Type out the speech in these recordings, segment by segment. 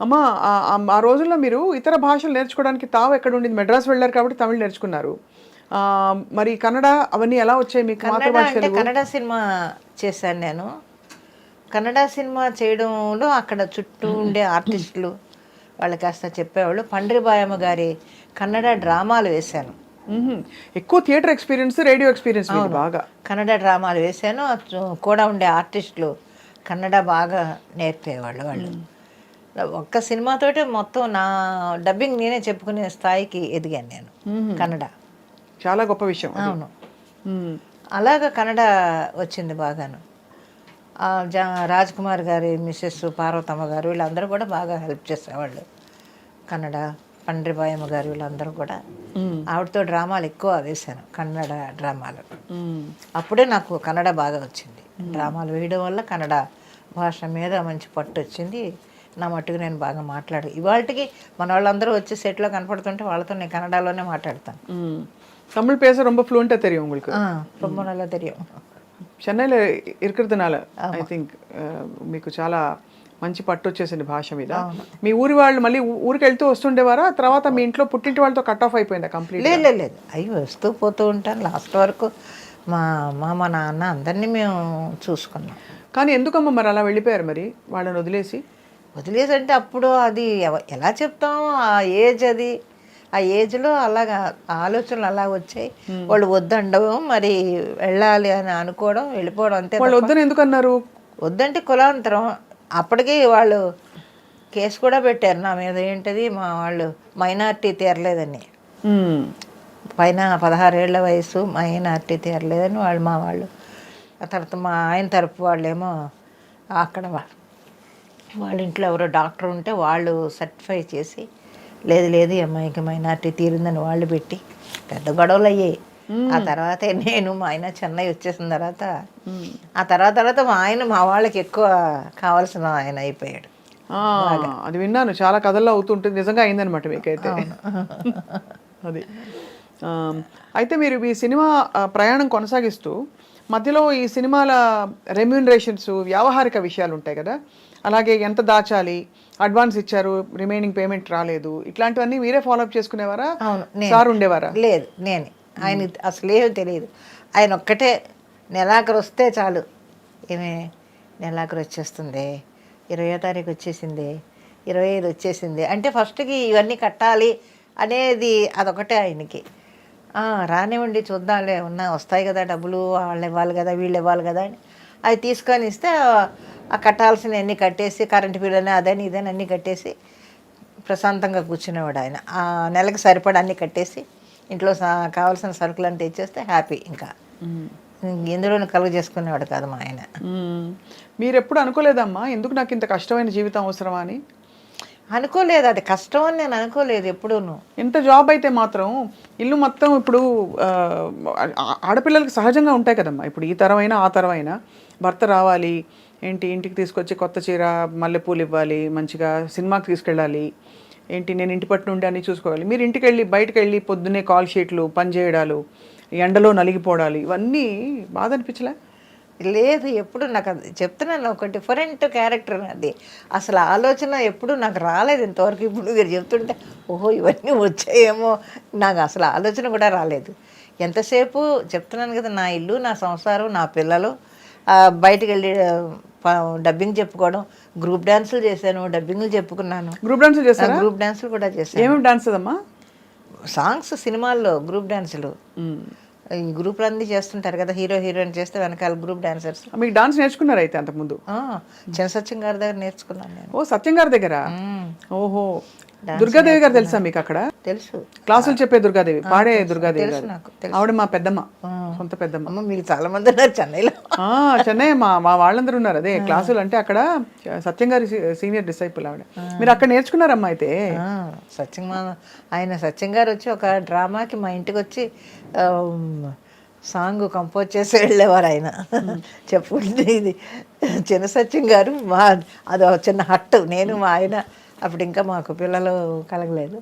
అమ్మ ఆ- రోజుల్లో మీరు ఇతర భాషలు నేర్చుకోవడానికి తావు ఎక్కడ ఉండింది? మెడ్రాస్ వెళ్ళారు కాబట్టి తమిళ్ నేర్చుకున్నారు. మరి కన్నడ అవన్నీ ఎలా వచ్చాయి మీకు? కన్నడ అంటే సినిమా చేశాను నేను. కన్నడ సినిమా చేయడంలో అక్కడ చుట్టూ ఉండే ఆర్టిస్టులు వాళ్ళు కాస్త చెప్పేవాళ్ళు. పండ్రిబాయమ్మ గారి కన్నడ డ్రామాలు వేశాను. ఎక్కువ థియేటర్ ఎక్స్పీరియన్స్ రేడియో ఎక్స్పీరియన్స్ బాగా. కన్నడ డ్రామాలు వేశాను. కూడా ఉండే ఆర్టిస్టులు కన్నడ బాగా నేర్పేవాళ్ళు వాళ్ళు. ఒక్క సినిమాతోటి మొత్తం నా డబ్బింగ్ నేనే చెప్పుకునే స్థాయికి ఎదిగాను నేను. కన్నడ. చాలా గొప్ప విషయం. అవును. అలాగ కన్నడ వచ్చింది బాగాను. రాజ్ కుమార్ గారి మిస్సెస్ పార్వతమ్మ గారు వీళ్ళందరూ కూడా బాగా హెల్ప్ చేసేవాళ్ళు. కన్నడ పండ్రిబాయమ్మ గారు వీళ్ళందరూ కూడా. ఆవిడతో డ్రామాలు ఎక్కువ వేశాను కన్నడ డ్రామాలు. అప్పుడే నాకు కన్నడ బాగా వచ్చింది. డ్రామాలు వేయడం వల్ల కన్నడ భాష మీద మంచి పట్టు వచ్చింది. నా మట్టుకు నేను బాగా మాట్లాడు ఇవాళకి మన వాళ్ళందరూ వచ్చి సెట్లో కనపడుతుంటే వాళ్ళతో నేను కన్నడలోనే మాట్లాడతాను మ్మ్. தமிழ் பேச ரொம்ப ஃப்ளூயண்டா தெரியும் உங்களுக்கு ఆ, ரொம்ப நல்லா தெரியும் చెన్నైలో ఇరుకుతునాల ఐ థింక్ మీకు చాలా మంచి పట్టు వచ్చేసింది భాష మీద మీ ఊరి వాళ్ళు మళ్ళీ ఊ- ఊరికి వెళ్తూ వస్తుండేవారా తర్వాత మీ ఇంట్లో పుట్టింటి వాళ్ళతో కట్ ఆఫ్ అయిపోయిందా కంప్లీట్ లేదు లేదు లేదు అవి వస్తూ పోతూ ఉంటాను లాస్ట్ వరకు మా మా మా నాన్న అందరినీ మేము చూసుకున్నాం కానీ ఎందుకమ్మా మరి అలా వెళ్ళిపోయారు మరి వాళ్ళని వదిలేసి వదిలేసి అంటే అప్పుడు అది ఎలా చెప్తాం ఆ ఏజ్ అది. ఆ ఏజ్లో అలాగా ఆలోచనలు అలా వచ్చాయి. వాళ్ళు వద్దండవు మరి వెళ్ళాలి అని అనుకోవడం వెళ్ళిపోవడం అంతే వాళ్ళు వద్దని ఎందుకు అన్నారు వద్దంటే కులాంతరం. అప్పటికి వాళ్ళు కేసు కూడా పెట్టారు నా మీద. ఏంటది? మా వాళ్ళు మైనార్టీ తీరలేదని. పైన పదహారేళ్ళ వయసు మైనార్టీ తీరలేదని వాళ్ళు మా వాళ్ళు. ఆ తర్వాత మా ఆయన తరపు వాళ్ళేమో అక్కడ వా- వాళ్ళ ఇంట్లో ఎవరో డాక్టర్ ఉంటే వాళ్ళు సర్టిఫై చేసి లేదు లేదు అమ్మాయికి మైనార్టీ తీరిందని వాళ్ళు పెట్టి పెద్ద గొడవలు అయ్యాయి ఆ తర్వాత నేను మా ఆయన చెన్నై వచ్చేసిన తర్వాత ఆ తర్వాత తర్వాత మా ఆయన మా వాళ్ళకి ఎక్కువ కావాల్సిన ఆయన అయిపోయాడు. అది విన్నాను. చాలా కథల్లో అవుతుంటుంది. నిజంగా అయిందనమాట మీకైతే. అది. అయితే మీరు ఈ సినిమా ప్రయాణం కొనసాగిస్తూ మధ్యలో ఈ సినిమాల రెమ్యూనరేషన్స్ వ్యావహారిక విషయాలు ఉంటాయి కదా? అలాగే ఎంత దాచాలి? అడ్వాన్స్ ఇచ్చారు రిమైనింగ్ పేమెంట్ రాలేదు. ఇట్లాంటివన్నీ మీరే ఫాలో అప్ చేసుకునేవారా? సార్ ఉండేవారా? లేదు నేనే. ఆయన అసలు ఏమీ తెలియదు. ఆయన ఒక్కటే నెలాఖరు వస్తే చాలు. ఏమే నెలాఖరు వచ్చేస్తుంది? ఇరవయో తారీఖు వచ్చేసింది? ఇరవై ఐదు వచ్చేసింది? అంటే ఫస్ట్కి ఇవన్నీ కట్టాలి అనేది అదొకటే ఆయనకి. "ఆ, రానివ్వండి చూద్దాంలే ఉన్నా వస్తాయి కదా డబ్బులు వాళ్ళు ఇవ్వాలి కదా వీళ్ళు ఇవ్వాలి కదా అని. అవి తీసుకొని ఇస్తే ఆ కట్టాల్సిన అన్నీ కట్టేసి కరెంటు బిల్ అని అదని ఇదని అన్నీ కట్టేసి ప్రశాంతంగా కూర్చునేవాడు ఆయన. ఆ నెలకి సరిపడా అన్నీ కట్టేసి ఇంట్లో కావాల్సిన సరుకులు అంటే ఇచ్చేస్తే హ్యాపీ ఇంకా ఎందులోనూ కలుగు చేసుకునేవాడు కాదు మా ఆయన. మీరు ఎప్పుడు అనుకోలేదమ్మా? ఎందుకు నాకు ఇంత కష్టమైన జీవితం అవసరమా అని? అనుకోలేదు అది కష్టం అని నేను అనుకోలేదు ఎప్పుడూను. ఎంత జాబ్ అయితే మాత్రం ఇల్లు మొత్తం ఇప్పుడు ఆడపిల్లలకి సహజంగా ఉంటాయి కదమ్మా. ఇప్పుడు ఈ తరమైనా ఆ తరమైనా భర్త రావాలి ఏంటి ఇంటికి తీసుకొచ్చి కొత్త చీర మల్లెపూలు ఇవ్వాలి మంచిగా సినిమాకి తీసుకెళ్ళాలి ఏంటి నేను ఇంటి పట్టు నుండి అన్ని చూసుకోవాలి. మీరు ఇంటికి వెళ్ళి బయటకు వెళ్ళి పొద్దున్నే కాల్ షీట్లు పని చేయడాలు ఎండలో నలిగిపోవడాలు ఇవన్నీ బాధ అనిపించలే? లేదు ఎప్పుడు నాకు అది చెప్తున్నాను ఒక డిఫరెంట్ క్యారెక్టర్ అది అసలు ఆలోచన ఎప్పుడు నాకు రాలేదు ఇంతవరకు. ఇప్పుడు మీరు చెప్తుంటే ఓహో ఇవన్నీ వచ్చాయేమో. నాకు అసలు ఆలోచన కూడా రాలేదు. ఎంతసేపు చెప్తున్నాను కదా నా ఇల్లు నా సంసారం నా పిల్లలు బయటికి వెళ్ళి డబ్బింగ్ చెప్పుకోవడం. గ్రూప్ డాన్సులు చేశాను డబ్బింగ్లు చెప్పుకున్నాను. గ్రూప్ డాన్స్ చేస్తారా? గ్రూప్ డాన్సులు కూడా చేశాను. ఏమేమి డాన్స్ అదమ్మా సాంగ్స్ సినిమాల్లో గ్రూప్ డాన్సులు. ఈ గ్రూప్లు అన్నీ చేస్తుంటారు కదా హీరో హీరోయిన్ చేస్తే వెనకాల గ్రూప్ డాన్సర్స్. మీకు డాన్స్ నేర్చుకున్నారు అయితే అంతకుముందు? చిన్న సత్యం గారి దగ్గర నేర్చుకున్నాను నేను. ఓ సత్యం గారి దగ్గర. ఓహో. దుర్గాదేవి గారు తెలుసా మీకు అక్కడ? తెలుసు. క్లాసులు చెప్పే దుర్గాదేవి పాడే దుర్గాదేవి గారు. ఆవిడ మా పెద్దమ్మ సొంత పెద్దమ్మ. మీరు చాలా మంది ఉన్నారు చెన్నైలో. చెన్నై మా మా వాళ్ళందరూ ఉన్నారు. అదే క్లాసులు అంటే అక్కడ సత్యం గారి సీనియర్ డిసైపుల్ ఆవిడ. మీరు అక్కడ నేర్చుకున్నారమ్మా అయితే? సత్యం ఆయన సత్యం గారు వచ్చి ఒక డ్రామాకి మా ఇంటికి వచ్చి సాంగ్ కంపోజ్ చేసి వెళ్ళేవారు ఆయన. చెప్పుకుంటే ఇది. చిన్న సత్యం గారు మా అది చిన్న హట్టు. నేను మా ఆయన అప్పుడు ఇంకా మాకు పిల్లలు కలగలేదు.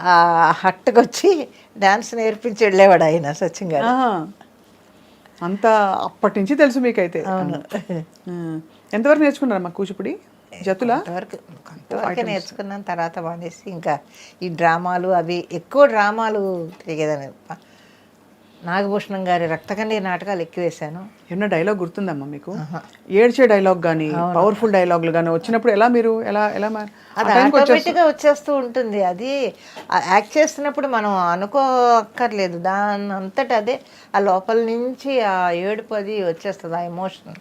ఆ హట్టుకు వచ్చి డ్యాన్స్ నేర్పించి వెళ్ళేవాడు ఆయన సత్యం గారు. అంత అప్పటి నుంచి తెలుసు మీకైతే. అవును. ఎంతవరకు నేర్చుకున్నారమ్మా కూచిపూడి? జతులా? కొంతవరకు నేర్చుకున్నాను తర్వాత మానేసి ఇంకా ఈ డ్రామాలు అవి ఎక్కువ డ్రామాలు తిరిగేదాన్ని. నాగభూషణం గారి రక్తకండి నాటకాలు ఎక్కువ వేశాను ఏమన్నా డైలాగ్ గుర్తుందమ్మా మీకు? ఏడ్చే డైలాగ్ కానీ పవర్ఫుల్ డైలాగులు కానీ వచ్చినప్పుడు ఎలా మీరు ఎలా ఎలా అది ఆటోమేటిక్గా వచ్చేస్తూ ఉంటుంది. అది యాక్ట్ చేస్తున్నప్పుడు మనం అనుకోక్కర్లేదు. దాని అంతటా అదే ఆ లోపల నుంచి ఆ ఏడుపు అది వచ్చేస్తుంది ఆ ఎమోషన్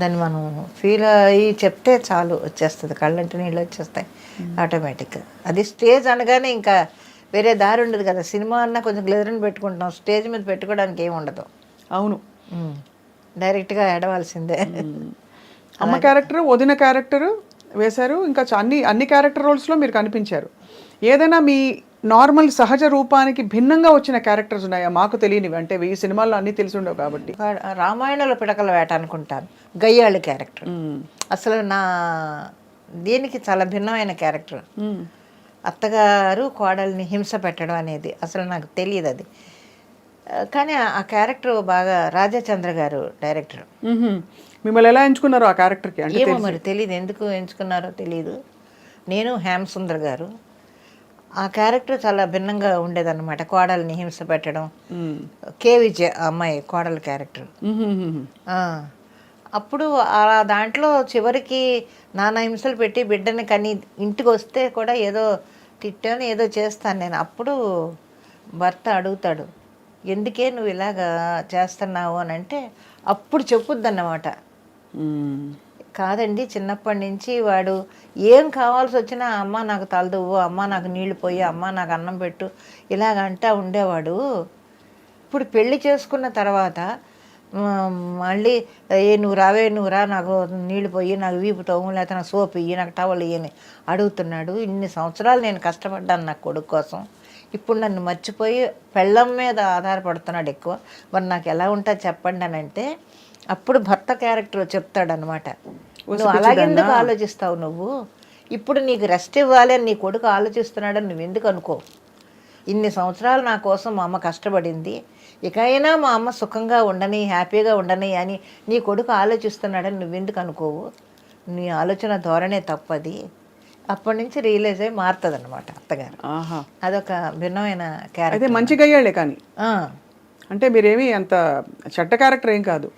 దాన్ని మనం ఫీల్ అయ్యి చెప్తే చాలు వచ్చేస్తుంది. కళ్ళంటి నీళ్ళు వచ్చేస్తాయి ఆటోమేటిక్గా అది స్టేజ్ అనగానే ఇంకా వేరే దారి ఉండదు కదా. సినిమా అన్నా కొంచెం గ్లెజర్ని పెట్టుకుంటాం స్టేజ్ మీద పెట్టుకోవడానికి ఏమి ఉండదు. అవును. డైరెక్ట్గా ఏడవలసిందే. అమ్మ క్యారెక్టర్ వదిన క్యారెక్టర్ వేశారు. ఇంకా అన్ని అన్ని క్యారెక్టర్ రోల్స్లో మీరు కనిపించారు. ఏదైనా మీ నార్మల్ సహజ రూపానికి భిన్నంగా వచ్చిన క్యారెక్టర్స్ ఉన్నాయా? మాకు తెలియనివి. అంటే వెయ్యి సినిమాల్లో అన్నీ తెలిసి ఉండవు కాబట్టి. రామాయణంలో పిడకల వేట అనుకుంటాను. గయ్యాళి క్యారెక్టర్. అసలు నా దీనికి చాలా భిన్నమైన క్యారెక్టర్. అత్తగారు కోడల్ని హింస పెట్టడం అనేది అసలు నాకు తెలియదు అది. కానీ ఆ- క్యారెక్టర్ బాగా రాజాచంద్ర గారు డైరెక్టర్. మిమ్మల్ని ఎలా ఎంచుకున్నారు ఆ క్యారెక్టర్కి? అంటే ఏమో మరి తెలియదు ఎందుకు ఎంచుకున్నారో తెలియదు నేను హ్యామ్ సుందర్ గారు. ఆ క్యారెక్టర్ చాలా భిన్నంగా ఉండేదన్నమాట. కోడల్ని హింస పెట్టడం. కే విజయ్ అమ్మాయి కోడల క్యారెక్టర్. అప్పుడు ఆ దాంట్లో చివరికి నానా హింసలు పెట్టి బిడ్డని కని ఇంటికి వస్తే కూడా ఏదో తిట్టాను ఏదో చేస్తాను నేను. అప్పుడు భర్త అడుగుతాడు ఎందుకే నువ్వు ఇలాగా చేస్తున్నావు? అని అంటే అప్పుడు చెప్పుద్దన్నమాట. కాదండి చిన్నప్పటి నుంచి వాడు ఏం కావాల్సి వచ్చినా అమ్మ నాకు తలదువ్వు అమ్మ నాకు నీళ్ళు పోయి అమ్మ నాకు అన్నం పెట్టు ఇలాగ అంటా ఉండేవాడు. ఇప్పుడు పెళ్ళి చేసుకున్న తర్వాత మళ్ళీ ఏ నువ్వు రావే నువ్వు రా నాకు నీళ్ళు పోయి నాకు వీపు తోము లేకపోతే నాకు సోప్ ఇయ్యి నాకు టవల్ ఇయ్యని అడుగుతున్నాడు. ఇన్ని సంవత్సరాలు నేను కష్టపడ్డాను నా కొడుకు కోసం. ఇప్పుడు నన్ను మర్చిపోయి పెళ్ళం మీద ఆధారపడుతున్నాడు ఎక్కువ. మరి నాకు ఎలా ఉంటుంది చెప్పండి అని అంటే అప్పుడు భర్త క్యారెక్టర్ చెప్తాడనమాట నువ్వు అలాగెందుకు ఆలోచిస్తావు నువ్వు? ఇప్పుడు నీకు రెస్ట్ ఇవ్వాలి అని నీ కొడుకు ఆలోచిస్తున్నాడని నువ్వు ఎందుకు అనుకో? ఇన్ని సంవత్సరాలు నా కోసం మా అమ్మ కష్టపడింది. ఇకైనా మా అమ్మ సుఖంగా ఉండని హ్యాపీగా ఉండని అని నీ కొడుకు ఆలోచిస్తున్నాడని నువ్వెందుకు అనుకోవు? నీ ఆలోచన ధోరణే తప్పది. అప్పటి నుంచి రియలైజ్ అయ్యి మారుతుంది అనమాట అత్తగారు. ఆహా. అదొక భిన్నమైన క్యారెక్టర్ అయితే మంచి గయ్యాళ్ళే కానీ. అంటే మీరేమి అంత చెడ్డ క్యారెక్టర్ ఏం కాదు.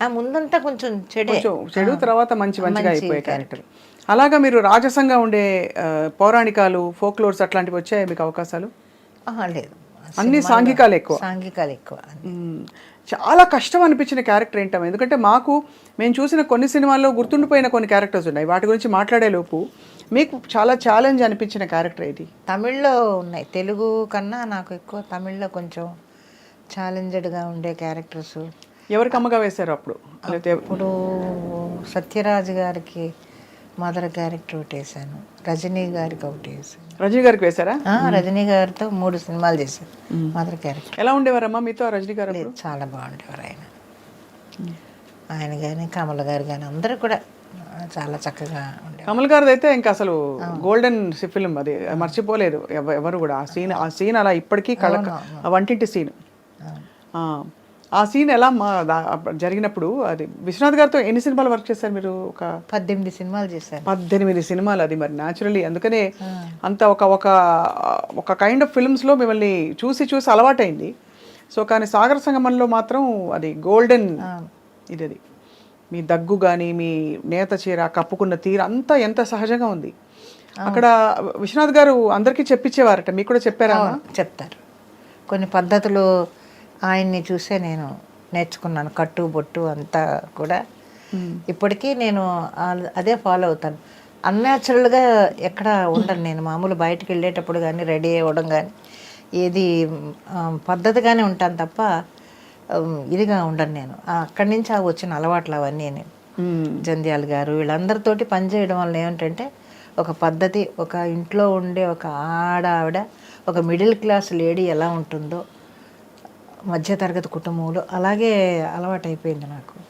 ఆ ముందంతా కొంచెం చెడే. చెడు తర్వాత మంచి మంచిగా మంచి అయిపోయే క్యారెక్టర్ అలాగా మీరు రాజసంగా ఉండే పౌరాణికాలు ఫోక్లోర్స్ అట్లాంటివి వచ్చాయి మీకు అవకాశాలు? ఆహా, లేదు. అన్ని సాంఘికాలు ఎక్కువ. సాంఘికాలు ఎక్కువ. చాలా కష్టం అనిపించిన క్యారెక్టర్ ఏంటమ్మా? ఎందుకంటే మాకు మేము చూసిన కొన్ని సినిమాల్లో గుర్తుండిపోయిన కొన్ని క్యారెక్టర్స్ ఉన్నాయి. వాటి గురించి మాట్లాడే లోపు మీకు చాలా ఛాలెంజ్ అనిపించిన క్యారెక్టర్ ఇది తమిళ్ళో ఉన్నాయి. తెలుగు కన్నా నాకు ఎక్కువ తమిళ్ళో కొంచెం ఛాలెంజ్డ్గా ఉండే క్యారెక్టర్స్. ఎవరికి అమ్మగా వేశారు అప్పుడు? ఇప్పుడు సత్యరాజు గారికి మదర్ క్యారెక్టర్ ఒకటి వేసాను రజనీ గారికి ఒకటి వేసాను రజనీ గారికి వేశారా? రజనీ గారితో మూడు సినిమాలు చేశాను మదర్ క్యారెక్టర్. ఎలా ఉండేవారమ్మా మీతో రజనీ గారు? చాలా బాగుండేవారు ఆయన. ఆయన కానీ కమల గారు కానీ అందరూ కూడా చాలా చక్కగా ఉండేవారు. కమల్ గారిది అయితే ఇంకా అసలు గోల్డెన్ ఫిల్మ్ అది. మర్చిపోలేదు ఎవ- ఎవరు కూడా ఆ సీన్ ఆ సీన్ అలా ఇప్పటికీ కళ వంటింటి సీన్ ఆ సీన్ ఎలా మా జరిగినప్పుడు అది విశ్వనాథ్ గారితో ఎన్ని సినిమాలు వర్క్ చేశారు మీరు? ఒక పద్దెనిమిది సినిమాలు చేశాను పద్దెనిమిది సినిమాలు అది మరి న్యాచురల్లీ అందుకనే అంత ఒక ఒక ఒక కైండ్ ఆఫ్ ఫిల్మ్స్లో మిమ్మల్ని చూసి చూసి అలవాటైంది. సో కానీ సాగర సంగమంలో మాత్రం అది గోల్డెన్ ఇది అది. మీ దగ్గు కానీ మీ నేత చీర కప్పుకున్న తీర అంతా ఎంత సహజంగా ఉంది. అక్కడ విశ్వనాథ్ గారు అందరికీ చెప్పించేవారట మీకు కూడా చెప్పారా? చెప్తారు. కొన్ని పద్ధతులు ఆయన్ని చూసే నేను నేర్చుకున్నాను. కట్టు బొట్టు అంతా కూడా. ఇప్పటికీ నేను అదే ఫాలో అవుతాను. అన్యాచురల్గా ఎక్కడ ఉండను నేను. మామూలు బయటకు వెళ్ళేటప్పుడు కానీ రెడీ అవ్వడం కానీ ఏది పద్ధతిగానే ఉంటాను తప్ప ఇదిగా ఉండను నేను. అక్కడి నుంచి ఆ వచ్చిన అలవాట్లు అవన్నీ నేను. జంధ్యాల గారు వీళ్ళందరితోటి పనిచేయడం వల్ల ఏమిటంటే ఒక పద్ధతి ఒక ఇంట్లో ఉండే ఒక ఆడ ఆవిడ ఒక మిడిల్ క్లాస్ లేడీ ఎలా ఉంటుందో మధ్యతరగతి కుటుంబంలో అలాగే అలవాటైపోయింది నాకు.